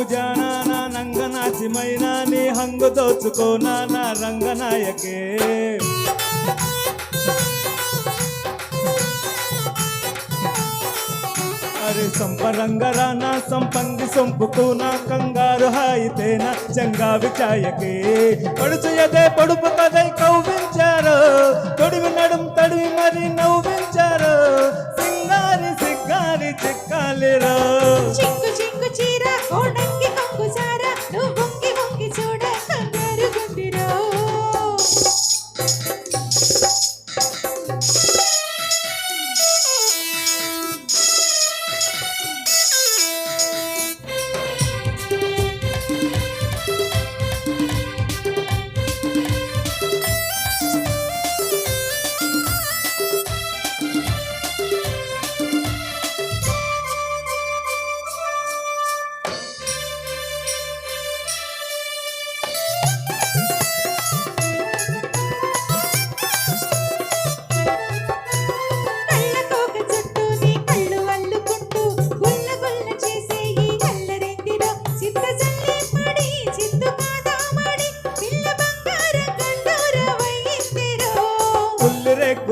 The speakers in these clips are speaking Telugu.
అంబుజానాన నంగనాచిమైన నీ హంగు దోచుకోనా నా రంగనాయకే. అరే సంప రంగరా నా సంపంగి సొంపుతూనా కంగారు హాయితేనా చంగా విచాయకే పడుచు ఎదే పడుపు కదై కౌవి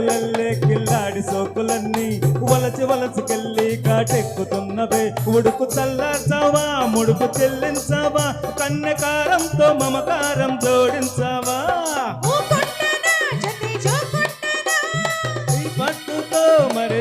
ఊళ్ళల్లే కిల్లాడి సోకులన్నీ వలచి వలసకెళ్ళి కాటెక్కుతున్నవే. ఉడుకు చల్లార్చావా ముడుకు చెల్లించావా కన్యకారంతో మమకారం జోడించావా? పట్టుతో మరి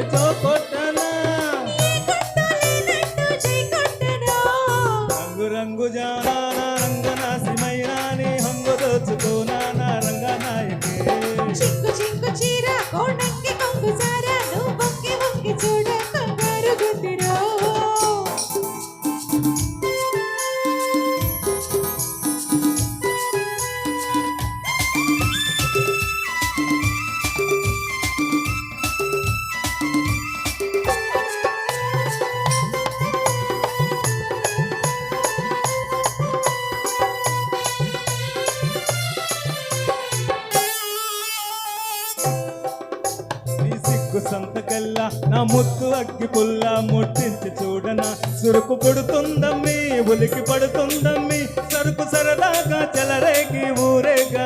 సిగ్గు సంతకల్లా నా ముత్తు అగ్గి పుల్ల ముట్టించి చూడనా? సురుకు పుడుతుందమ్మి ఉలికి పడుతుందమ్మి సరుకు సరదాగా చెలరేగి ఊరేగా